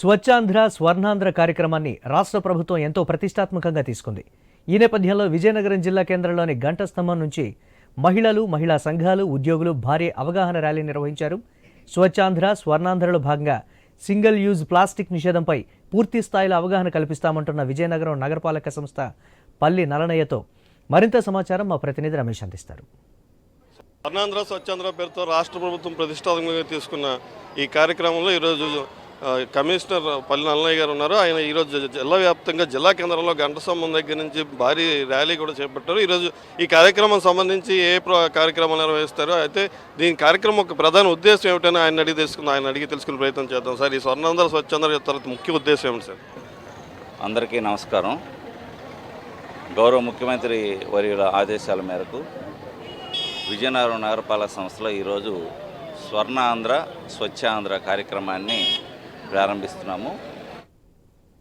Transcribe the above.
స్వచ్ఛాంధ్ర స్వర్ణాంధ్ర కార్యక్రమాన్ని రాష్ట్ర ప్రభుత్వం ఎంతో ప్రతిష్టాత్మకంగా తీసుకుంది. ఈ నేపథ్యంలో విజయనగరం జిల్లా కేంద్రంలోని గంట స్తంభం నుంచి మహిళలు మహిళా సంఘాలు ఉద్యోగులు భారీ అవగాహన ర్యాలీ నిర్వహించారు. స్వచ్ఛాంధ్ర స్వర్ణాంధ్రలో భాగంగా సింగిల్ యూజ్ ప్లాస్టిక్ నిషేధంపై పూర్తి స్థాయిలో అవగాహన కల్పిస్తామంటున్న విజయనగరం నగరపాలక సంస్థ పల్లి నలనయ్యతో మరింత సమాచారం మా ప్రతినిధి రమేష్ అందిస్తారు. స్వర్ణాంధ్ర స్వచ్ఛాంధ్ర పేరుతో రాష్ట్ర ప్రభుత్వం ప్రతిష్టాత్మకంగా తీసుకున్న ఈ కార్యక్రమంలో ఈరోజు కమిషనర్ పల్లి నల్లయ్య గారు ఉన్నారు. ఆయన ఈరోజు జిల్లా వ్యాప్తంగా జిల్లా కేంద్రంలో గంట స్తంభం దగ్గర నుంచి భారీ ర్యాలీ కూడా చేపట్టారు. ఈరోజు ఈ కార్యక్రమం సంబంధించి ఏ ప్ర కార్యక్రమాలు నిర్వహిస్తారో? అయితే దీని కార్యక్రమం ఒక ప్రధాన ఉద్దేశం ఏమిటని ఆయన అడిగి తెలుసుకుందాం. ఆయన అడిగి తెలుసుకునే ప్రయత్నం చేద్దాం. సార్ ఈ స్వర్ణాంధ్ర స్వచ్ఛాంధ్ర తర్వాత ముఖ్య ఉద్దేశం ఏమిటి సార్? అందరికీ నమస్కారం. గౌరవ ముఖ్యమంత్రి వర్యుల ఆదేశాల మేరకు విజయనగరం నగరపాలక సంస్థలో ఈరోజు స్వర్ణ ఆంధ్ర స్వచ్ఛ ఆంధ్ర కార్యక్రమాన్ని ప్రారంభిస్తున్నాము.